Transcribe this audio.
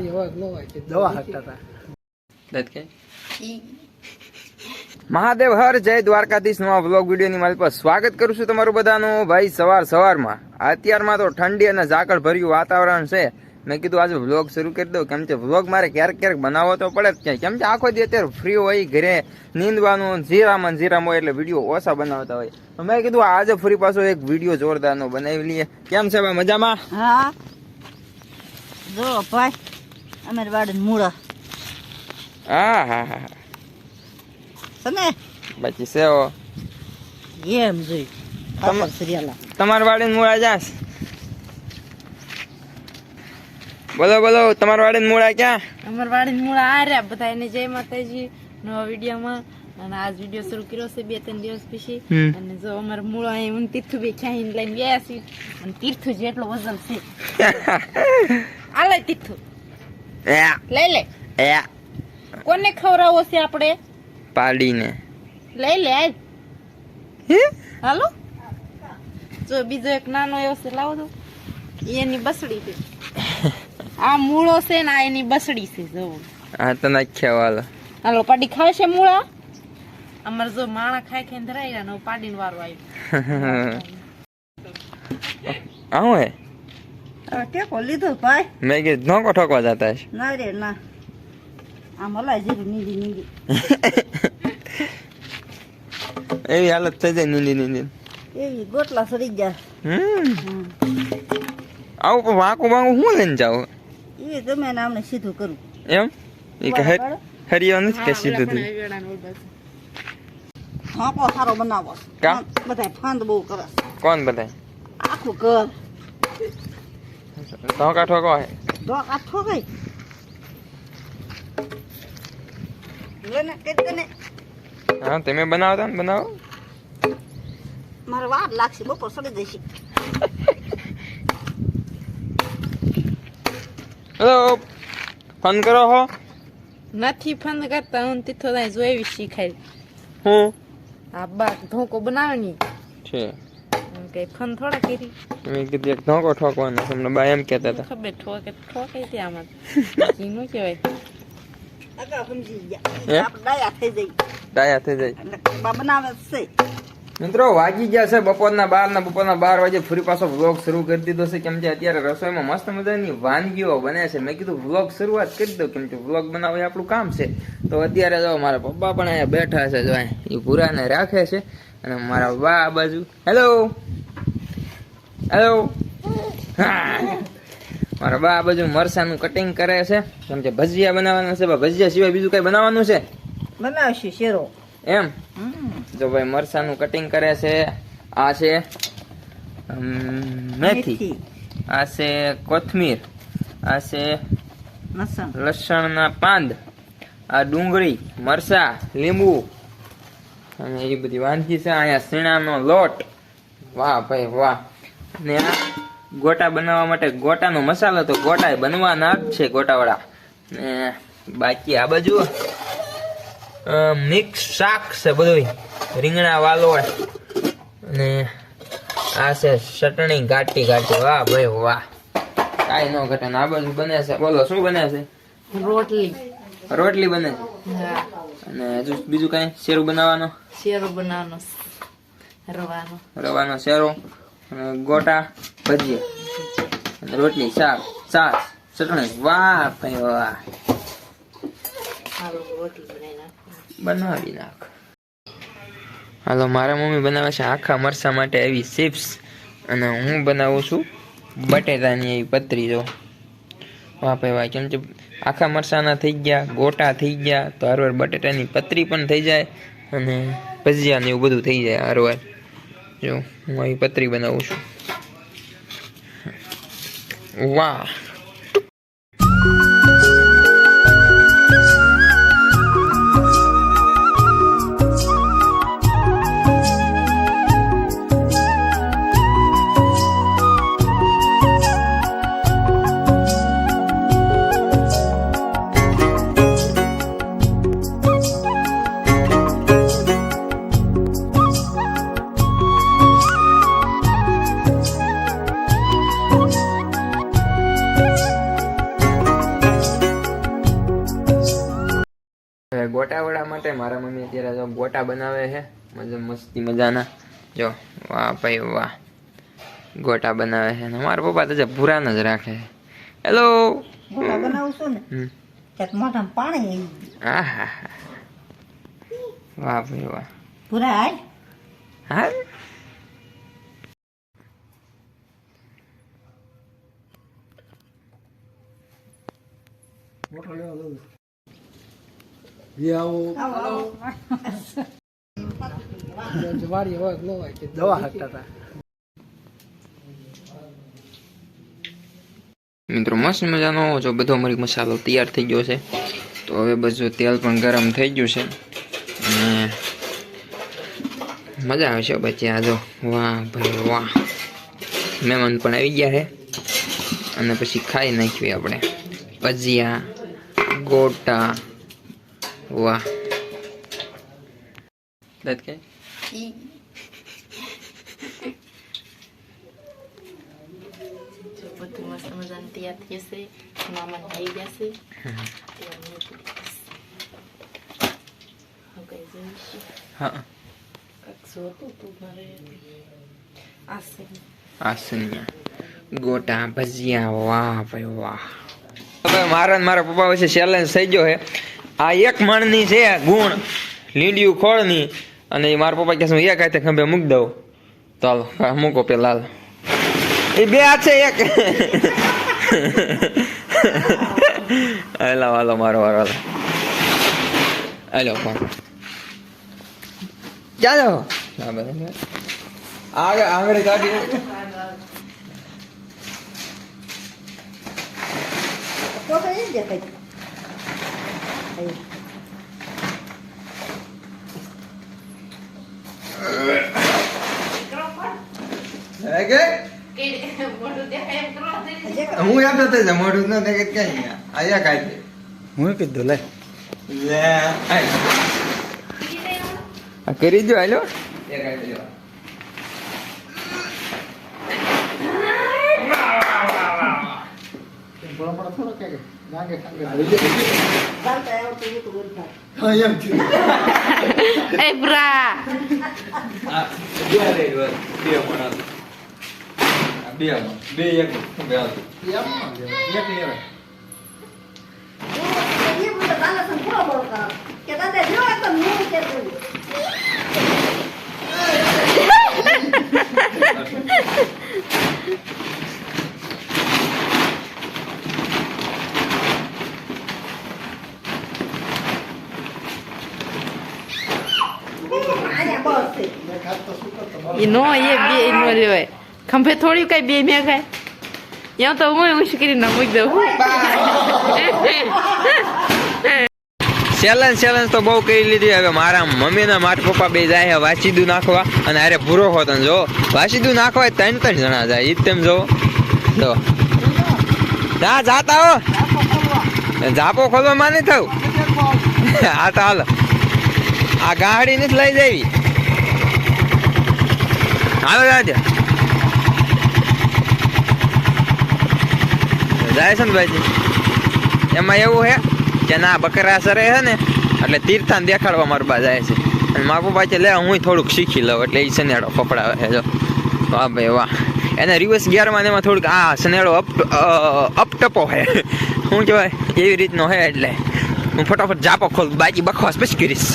હોય કે ન હોય દવા હાંકતા હતા. કે? મહાદેવ હર જય દ્વારકાધીશ નવા વ્લોગ વિડીયોની મારી પર સ્વાગત કરું છું તમારું બધાનું. ભાઈ સવાર સવારમાં. અત્યારમાં તો ઠંડી અને ઝાકળ ભર્યું વાતાવરણ છે. મેં કીધું આજે વ્લોગ શરૂ કરી દઉં. કેમ કે વ્લોગ મારે ક્યારેક ક્યારેક બનાવવો તો પડે જ ક્યાંય. કેમ કે આખો દી અત્યારે ફ્રી હોય ઘરે નીંદવાનું જીરામાં જીરામાં હોય એટલે વીડિયો ઓછા બનાવતા હોય. તો મેં કીધું આજે ફરી પાછો એક વીડિયો જોરદારનો બનાવી લઈએ. કેમ છે ભાઈ મજામાં? હા. જો ભાઈ અમારી વાડન મૂળા. હા હા હા તમે? બાકી સેવો એમ જોઈ. તમારા વાડીને મૂળા જાસ બોલો બોલો તમારા વાડે મૂળા ક્યાં? અમાર વાડે મૂળા આ રહ્યા બધા એને જય માતાજી. નવા વિડીયોમાં. અને આજ વીડિયો શરૂ કર્યો છે બે ત્રણ દિવસ પછી. અને જો અમાર મૂળો અહીં હું તીર્થુ બે ક્યાંય લઈને ગયા છે અને તીર્થુ જેટલો વજન છે. આલે તીર્થુ. લઈ લે. એ, કોને ખવડાવો છે આપણે? પાડીને. લઈ લે હાલો. જો બીજો એક નાનો એવો છે લાવો તો. એની બસડી છે. આ મૂળો છે ને આ એની બસડી છે જો. આ તો નાખ્યા વાલો. હાલો પાડી ખાશે મૂળા? અમારે જો માણા ખાઈ ખાઈને ધરાઈ ગયા ને પાડીને વારો આવ્યો. આવું હે? ટેકો લીધો ભાઈ મેં કીધું ધોકો ઠોકવા જતા હશે ના રે ના આમ હલાય જીરું નીંદી નીંદી એવી હાલત થઈ જાય નીંદી નીંદી એવી ગોટલા સડી ગયા હમ. આવું પણ વાંકું વાંકું હું લઈને જાઉં એ ગમે ને આમને સીધું કરું એમ એ કે હર- હરિયો નથી કે સીધું થયું ફાંકો સારો બનાવો? બધા ફાંદ બહુ કરે કોણ બધાય આખું ઘર ઠોકાય લે ને કઈ ને હા તમે બનાવતા ને બનાવો મારે વાર લાગશે બપોર સડી જશે હેલો ફોન કરો હો નથી ફંદ કરતા હું તીથો જોઈ શીખાય હું આ બા ધોકો બનાવવાની છે કઈ ફોન થોડા કરી. મેં કીધું એક ધોકો ઠોકવાનો તમને બા એમ કહેતા હતા. ખબર ઠોકે ઠોકે ત્યાં આમાં. નું કહેવાય? અગા સમજી ગયા. આપણે ડાયા થઈ જઈ ડાયા થઈ જાય બા બનાવે છે. મિત્રો વાગી ગયા છે બપોરના બાર ના બપોરના બાર વાગે ફરી પાછો વ્લોગ શરૂ કરી દીધો છે. કેમ કે અત્યારે રસોઈમાં મસ્ત મજાની વાનગીઓ બને છે. મેં કીધું વ્લોગ શરૂઆત કરી દો કેમ કે વ્લોગ બનાવવું એ આપણું કામ છે. તો અત્યારે જો મારા પપ્પા પણ અહીંયા બેઠા છે જો એ ભૂરાને રાખે છે. અને મારા બા આ બાજુ. હેલો હેલો હા મારા બા આ બાજુ મરસાનું કટિંગ કરે છે. કેમ કે ભજીયા બનાવવાના છે ભજીયા સિવાય બીજું કઈ બનાવવાનું છે? બનાવશે શેરો. એમ? જો ભાઈ મરસાનું કટિંગ કરે છે આ છે મેથી. આ છે કોથમીર. આ છે લસણ. લસણના પાંદ. આ ડુંગળી મરસા લીંબુ. અને એ બધી વાનગી છે અહીંયા સીણાનો લોટ. વાહ ભાઈ વાહ. ને આ ગોટા બનાવવા માટે ગોટાનો મસાલો તો ગોટા બનવાના જ છે ગોટાવાળા. ને બાકી આ બાજુ મિક્સ શાક છે બધું રીંગણા વાલોળ ને આ છે ચટણી ઘાટી ગાટી વાહ ભાઈ વાહ. કાઈ ન ઘટે. આ બાજુ બને છે. બોલો શું બને છે? રોટલી. રોટલી બને છે? અને હજુ બીજું કઈ શેરું બનાવવાનો? શેરો બનાવવાનો. રવાનો. રવાનો શેરો? ગોટા ભજીયા. રોટલી શાક છાશ ચટણી. વાહ ભાઈ વાહ. બનાવી નાખ. હાલો મારા મમ્મી બનાવે છે આખા મરસા માટે એવી ચિપ્સ. અને હું બનાવું છું બટેટાની એવી પતરી જો. વાહ ભાઈ વાહ કેમ કે આખા મરસાના થઈ ગયા ગોટા થઈ ગયા તો હરવાર બટેટાની પતરી પણ થઈ જાય અને ભજીયા ને એવું બધું થઈ જાય હરવાર જો હું અહીં પતરી બનાવું છું વાહ ગોટા વડા માટે મારા મમ્મી અત્યારે જો ગોટા બનાવે છે મજા મસ્તી મજાના. જો વાહ ભાઈ વાહ. ગોટા બનાવે છે. અને મારા પપ્પા તો ભૂરા જ રાખે છે. હેલો ગોટા બનાવું ને. ત્યાં મોઢામાં પાણી આવી. આહા વાહ ભાઈ વાહ. ભૂરા હાલ. હા મોટો લેવા હતા મિત્રો મસ્ત મજાનો જો બધો મરી મસાલો તૈયાર થઈ ગયો છે. તો હવે બધું તેલ પણ ગરમ થઈ ગયું છે. અને મજા આવે છે પછી આ જો. વાહ ભાઈ વાહ. મહેમાન પણ આવી ગયા છે. અને પછી ખાઈ નાખ્યું આપણે. ભજીયા ગોટા વાહ. દાંત કે બધું મસ્ત મજાનું તૈયાર થઈ જશે. મામા આવી જશે. હા. ગોટા ભજીયા. વાહ ભાઈ વાહ. હવે મારા મારા પપ્પા વચ્ચે ચેલેન્જ થઈ ગયો છે. આ એક મણની છે ગુણ. લીંડિયું ખોળની. અને એ મારા પપ્પા કહે હું એક હાથે ખંભે મૂકી દઉં. તો હાલો મૂકો પેલા લાલ એ બે હાથ છે એક. હાલો હાલો મારો વારો હાલો. હાલો પણ ચાલો. આગળ આંગળી કાઢી તો જ દેખાય અહીં. મોઢું દેખાય એમ કરો જે કરે. હું એમ થતો છે મોઢું ન દેખે ક્યાં આયા કાઢી હું કીધું લે લે આ કરી દો હાલો એ કાઢી દો ચાલતા આવતું હતું બધું. એ બ્રા આ બે લઈ લો બે બે બે એક બે એક લેવાય. એ. કે દાદા જો એક તો હું કે તું. આયા નો એ બે નો લેવાય. ખંભે થોડી કઈ બે મેં ખાય. યા તો હું હું કરીને મૂકી દઉં? ચેલેન્જ ચેલેન્જ તો બહુ કરી લીધી. હવે મારા મમ્મી ને મારા પપ્પા બે જાય વાસીદું નાખવા અને અરે પૂરો હો ને જો, વાસીદું નાખવા ત્રણ ત્રણ જણા જાય. જ તેમ જો. જો. ના, જાતા હો. જાપો ખોલવા માં નહીં થયું. હા, તો હાલો. આ ગાડી નથી લઈ જવી. હાલો જાજે જાય છે ને ભાઈજી? એમાં એવું હે કે ના, બકરા સરે છે ને, એટલે તીર્થાન દેખાડવા મારા બા જાય છે. અને મારા પપ્પા છે લે હું થોડુંક શીખી લઉં, એટલે એ સનેડો પકડાવે છે. જો, વાહ ભાઈ, વાહ. એને રિવર્સ ગિયરમાં એમાં થોડુંક આ સનેડો અપ અપટપો હે. શું કહેવાય? એવી રીતનો હે એટલે. હું ફટાફટ જાપો ખોલ બાકી બખવાસ પછી કરીશ.